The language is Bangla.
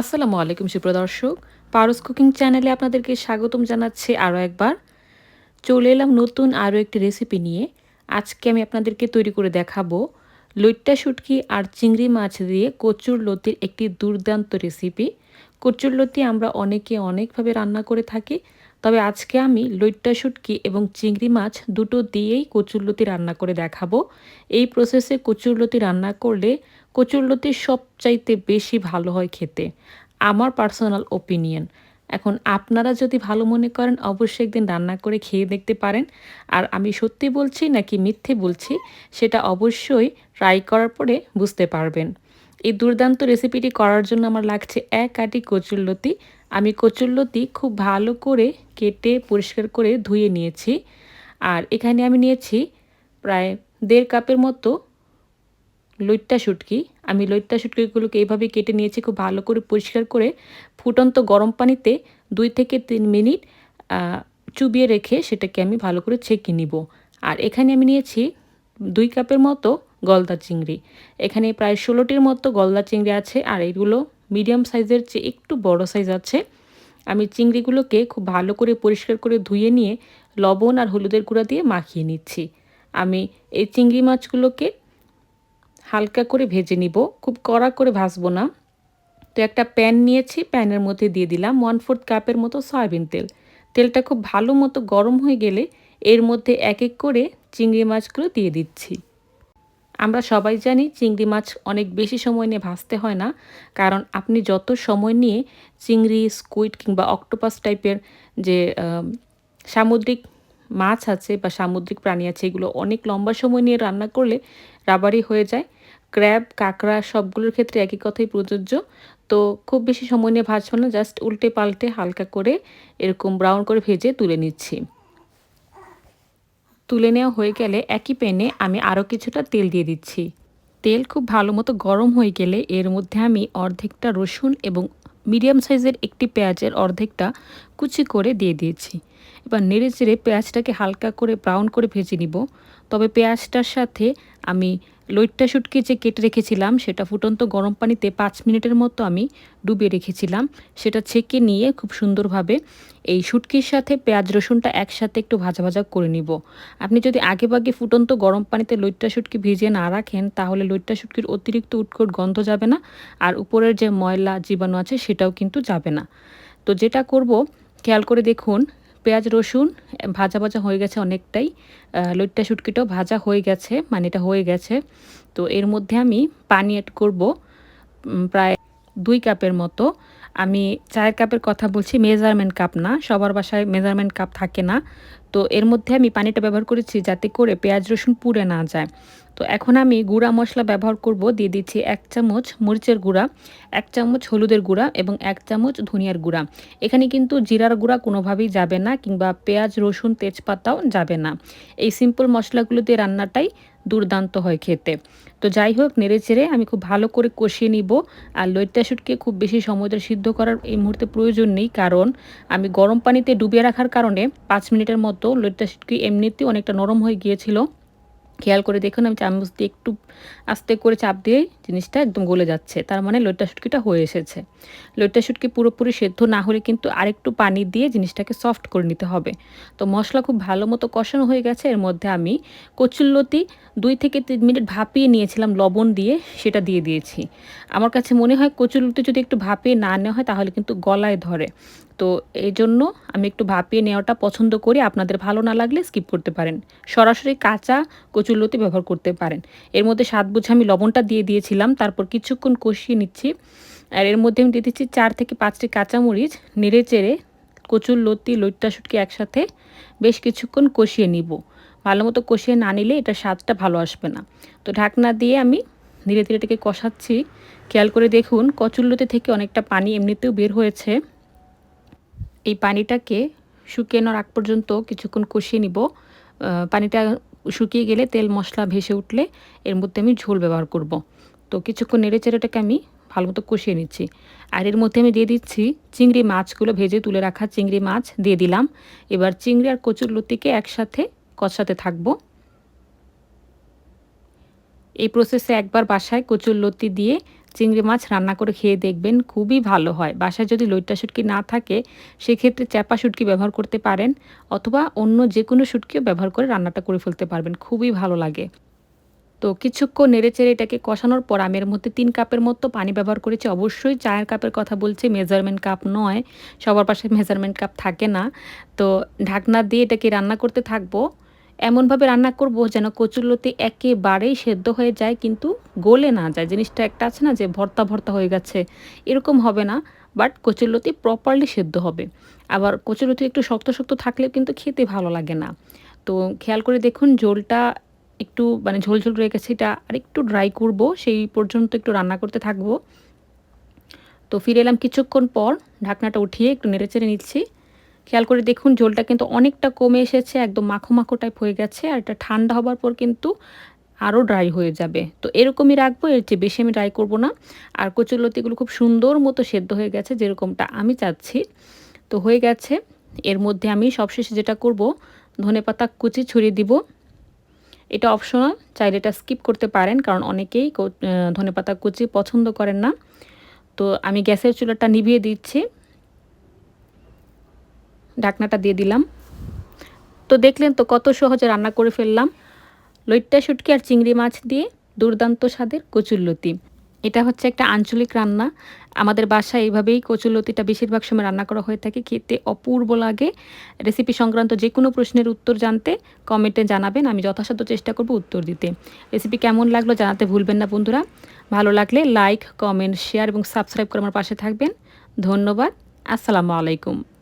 আসসালামু আলাইকুম সুপ্রদর্শক পারস কুকিং চ্যানেলে আপনাদেরকে স্বাগতম জানাচ্ছি আরও একবার। চলে এলাম নতুন আরও একটি রেসিপি নিয়ে। আজকে আমি আপনাদেরকে তৈরি করে দেখাবো লইট্টা শুটকি আর চিংড়ি মাছ দিয়ে কচুর লতির একটি দুর্দান্ত রেসিপি। কচুর লতি আমরা অনেকে অনেকভাবে রান্না করে থাকি। তবে আজকে আমি লইট্টা শুটকি এবং চিংড়ি মাছ দুটো দিয়েই কচুরলতি রান্না করে দেখাবো। এই প্রসেসে কচুরলতি রান্না করলে কচুরলতি সবচাইতে বেশি ভালো হয় খেতে। আমার পার্সোনাল ওপিনিয়ন এখন আপনারা যদি ভালো মনে করেন, অবশ্যই একদিন রান্না করে খেয়ে দেখতে পারেন। আর আমি সত্যি বলছি নাকি মিথ্যে বলছি, সেটা অবশ্যই ট্রাই করার পরে বুঝতে পারবেন। এই দুর্দান্ত রেসিপিটি করার জন্য আমার লাগছে এক আটি কচুরলতি আমি কচুরলতি খুব ভালো করে কেটে পরিষ্কার করে ধুয়ে নিয়েছি। আর এখানে আমি নিয়েছি প্রায় দেড় কাপের মতো লইট্টা শুটকি। আমি লইট্টা শুটকিগুলোকে এইভাবে কেটে নিয়েছি খুব ভালো করে পরিষ্কার করে ফুটন্ত গরম পানিতে দুই থেকে তিন মিনিট চুবিয়ে রেখে সেটাকে আমি ভালো করে ছেঁকে নিব। আর এখানে আমি নিয়েছি দুই কাপের মতো গলদা চিংড়ি। এখানে প্রায় ষোলোটির মতো গলদা চিংড়ি আছে আর এগুলো মিডিয়াম সাইজের চেয়ে একটু বড় সাইজ আছে। আমি চিংড়িগুলোকে খুব ভালো করে পরিষ্কার করে ধুয়ে নিয়ে লবণ আর হলুদের গুঁড়া দিয়ে মাখিয়ে নিচ্ছি। আমি এই চিংড়ি মাছগুলোকে হালকা করে ভেজে নিব। খুব কড়া করে ভাজবো না। তো একটা প্যান নিয়েছি, প্যানের মধ্যে দিয়ে দিলাম ওয়ান ফোর্থ কাপের মতো সয়াবিন তেল। তেলটা খুব ভালো মতো গরম হয়ে গেলে এর মধ্যে এক এক করে চিংড়ি মাছগুলো দিয়ে দিচ্ছি। আমরা সবাই জানি চিংড়ি মাছ অনেক বেশি সময় নিয়ে ভাজতে হয় না, কারণ আপনি যত সময় নিয়ে চিংড়ি, স্কুইড কিংবা অক্টোপাস টাইপের যে সামুদ্রিক মাছ আছে বা সামুদ্রিক প্রাণী আছে, এগুলো অনেক লম্বা সময় নিয়ে রান্না করলে রাবারি হয়ে যায়। ক্র্যাব, কাঁকড়া সবগুলোর ক্ষেত্রে একই কথাই প্রযোজ্য। তো খুব বেশি সময় নিয়ে ভাজবো না, জাস্ট উল্টে পাল্টে হালকা করে এরকম ব্রাউন করে ভেজে তুলে নিচ্ছি। তুলে নেওয়া হয়ে গেলে একই প্যানে আমি আরও কিছুটা তেল দিয়ে দিচ্ছি। তেল খুব ভালো মতো গরম হয়ে গেলে এর মধ্যে আমি অর্ধেকটা রসুন এবং মিডিয়াম সাইজের একটি পেঁয়াজের অর্ধেকটা কুচি করে দিয়ে দিয়েছি। এবার নেড়ে চেড়ে পেঁয়াজটাকে হালকা করে ব্রাউন করে ভেজে নিব। তবে পেঁয়াজটার সাথে আমি লইট্টা শুটকি যে কেটে রেখেছিলাম, সেটা ফুটন্ত গরম পানিতে পাঁচ মিনিটের মতো আমি ডুবিয়ে রেখেছিলাম। সেটা ছেঁকে নিয়ে খুব সুন্দরভাবে এই শুটকির সাথে পেঁয়াজ রসুনটা একসাথে একটু ভাজা ভাজা করে নিব। আপনি যদি আগে বাগে ফুটন্ত গরম পানিতে লইট্টা শুটকি ভিজিয়ে না রাখেন, তাহলে লইট্টা শুটকির অতিরিক্ত উৎকট গন্ধ যাবে না আর উপরের যে ময়লা জীবাণু আছে, সেটাও কিন্তু যাবে না। তো যেটা করব, খেয়াল করে দেখুন পেঁয়াজ, রসুন ভাজা ভাজা হয়ে গেছে অনেকটাই। লইট্টা শুটকিটাও ভাজা হয়ে গেছে মানে এটা হয়ে গেছে। তো এর মধ্যে আমি পানি অ্যাড করব প্রায় দুই কাপের মতো। আমি চায়ের কাপের কথা বলছি মেজারমেন্ট কাপ না, সবার বাসায় মেজারমেন্ট কাপ থাকে না। তো এর মধ্যে আমি পানিটা ব্যবহার করেছি যাতে করে পেঁয়াজ, রসুন পুড়ে না যায়। তো এখন আমি গুঁড়া মশলা ব্যবহার করব। দিয়ে দিচ্ছি এক চামচ মরিচের গুঁড়া, এক চামচ হলুদের গুঁড়া এবং এক চামচ ধনিয়ার গুঁড়া। এখানে কিন্তু জিরার গুঁড়া কোনোভাবেই যাবে না কিংবা পেঁয়াজ, রসুন, তেজপাতাও যাবে না। এই সিম্পল মশলাগুলো দিয়ে রান্নাটাই দুর্দান্ত হয় খেতে। তো যাই হোক, নেড়ে চেড়ে আমি খুব ভালো করে কষিয়ে নিব। আর লইট্টা শুটকে খুব বেশি সময় সিদ্ধ করার এই মুহূর্তে প্রয়োজন নেই কারণ আমি গরম পানিতে ডুবিয়ে রাখার কারণে পাঁচ মিনিটের মতো লইট্টা শুটকি এমনিতেই অনেকটা নরম হয়ে গিয়েছিল। খেয়াল করে দেখুন, আমি চামচ দিয়ে একটু আস্তে করে চাপ দিয়ে জিনিসটা একদম গলে যাচ্ছে। তার মানে লইট্টা শুটকিটা হয়ে এসেছে। লইট্টা শুটকি পুরোপুরি সেদ্ধ না হলে কিন্তু আরেকটু পানি দিয়ে জিনিসটাকে সফট করে নিতে হবে। তো মশলা খুব ভালো মতো কষানো হয়ে গেছে। এর মধ্যে আমি কচুল্লতি দুই থেকে তিন মিনিট ভাপিয়ে নিয়েছিলাম লবণ দিয়ে, সেটা দিয়ে দিয়েছি। আমার কাছে মনে হয় কচুল্লতি যদি একটু ভাপিয়ে না নেওয়া হয় তাহলে কিন্তু গলায় ধরে। তো এই জন্য আমি একটু ভাপিয়ে নেওয়াটা পছন্দ করি। আপনাদের ভালো না লাগলে স্কিপ করতে পারেন। সরাসরি কাঁচা কচুরলতি ব্যবহার করতে পারেন। এর মধ্যে স্বাদ বুঝে আমি লবণটা দিয়ে দিয়েছিলাম, তারপর কিছুক্ষণ কষিয়ে নিচ্ছি। আর এর মধ্যে আমি দিয়ে দিচ্ছি চার থেকে পাঁচটি কাঁচামরিচ। নেড়ে চেড়ে কচুর লতি, লইট্টা একসাথে বেশ কিছুক্ষণ কষিয়ে নিব। ভালো মতো কষিয়ে না নিলে এটা স্বাদটা ভালো আসবে না। তো ঢাকনা দিয়ে আমি ধীরে ধীরে এটাকে কষাচ্ছি। খেয়াল করে দেখুন কচুল্লতি থেকে অনেকটা পানি এমনিতেও বের হয়েছে। এই পানিটাকে শুকিয়ে নেওয়ার আগ পর্যন্ত কিছুক্ষণ কষিয়ে নিব। পানিটা শুকিয়ে গেলে তেল, মশলা ভেসে উঠলে এর মধ্যে আমি ঝোল ব্যবহার করব। তো কিছুক্ষণ নেড়ে চেড়েটাকে আমি ভালো মতো কষিয়ে নিচ্ছি। আর এর মধ্যে আমি দিয়ে দিচ্ছি চিংড়ি মাছগুলো ভেজে তুলে রাখা চিংড়ি মাছ দিয়ে দিলাম। এবার চিংড়ি আর কচুর লতিকে একসাথে কষাতে থাকব। এই প্রসেসে একবার বাসায় কচুর লতি দিয়ে চিংড়ি মাছ রান্না করে খেয়ে দেখবেন খুবই ভালো হয়। বাসায় যদি লইট্টা শুটকি না থাকে, সেক্ষেত্রে চ্যাপা শুটকি ব্যবহার করতে পারেন অথবা অন্য যে কোনো শুটকিও ব্যবহার করে রান্নাটা করে ফেলতে পারবেন, খুবই ভালো লাগে। তো কিছুক্ষণ নেড়েচেড়ে এটাকে কষানোর পর আমি এর মধ্যে তিন কাপের মতো পানি ব্যবহার করেছি। অবশ্যই চায়ের কাপের কথা বলছি মেজারমেন্ট কাপ নয়, সবার পাশে মেজারমেন্ট কাপ থাকে না। তো ঢাকনা দিয়ে এটাকে রান্না করতে থাকব। এমনভাবে রান্না করব যেন কচুরলতি একেবারেই সেদ্ধ হয়ে যায়, কিন্তু গলে না যায়। জিনিসটা একটা আছে না যে ভর্তা ভর্তা হয়ে গেছে, এরকম হবে না বাট কচুরলতি প্রপারলি সেদ্ধ হবে। আবার কচুরলতি একটু শক্ত শক্ত থাকলেও কিন্তু খেতে ভালো লাগে না। তো খেয়াল করে দেখুন, ঝোলটা একটু মানে ঝোল ঝোল রয়ে গেছে, এটা আর একটু ড্রাই করব, সেই পর্যন্ত একটু রান্না করতে থাকব। তো ফিরে এলাম কিছুক্ষণ পর, ঢাকনাটা উঠিয়ে একটু নেড়ে চেড়ে নিচ্ছি। খেয়াল করে দেখুন, ঝোলটা কিন্তু অনেকটা কমে এসেছে, একদম মাখো মাখো টাইপ হয়ে গেছে, আর এটা ঠান্ডা হবার পর কিন্তু আরও ড্রাই হয়ে যাবে। তো এরকমই রাখব, এর চেয়ে বেশি আমি ড্রাই করব না। আর কচুরলতিগুলো খুব সুন্দর মতো সেদ্ধ হয়ে গেছে যেরকমটা আমি চাচ্ছি। তো হয়ে গেছে, এর মধ্যে আমি সবশেষে যেটা করব, ধনে পাতা কুচি ছড়িয়ে দিব। এটা অপশনাল চাইলে এটা স্কিপ করতে পারেন, কারণ অনেকেই ধনে পাতা কুচি পছন্দ করেন না। তো আমি গ্যাসের চুলাটা নিভিয়ে দিচ্ছি। ঢাকনাটা দিয়ে দিলাম। তো দেখলেন তো কত সহজে রান্না করে ফেললাম। লইট্টা শুটকি আর চিংড়ি মাছ দিয়ে দুর্দান্ত স্বাদের কচুরলতি এটা হচ্ছে একটা আঞ্চলিক রান্না। আমাদের বাসায় এইভাবেই কচুরলতিটা বেশিরভাগ সময় রান্না করা হয়ে থাকে। খেতে অপূর্ব লাগে। রেসিপি সংক্রান্ত যে কোনো প্রশ্নের উত্তর জানতে কমেন্টে জানাবেন। আমি যথাসাধ্য চেষ্টা করব উত্তর দিতে। রেসিপি কেমন লাগল জানাতে ভুলবেন না বন্ধুরা। ভালো লাগলে লাইক, কমেন্ট, শেয়ার এবং সাবস্ক্রাইব করে আমার পাশে থাকবেন। ধন্যবাদ। আসসালামু আলাইকুম।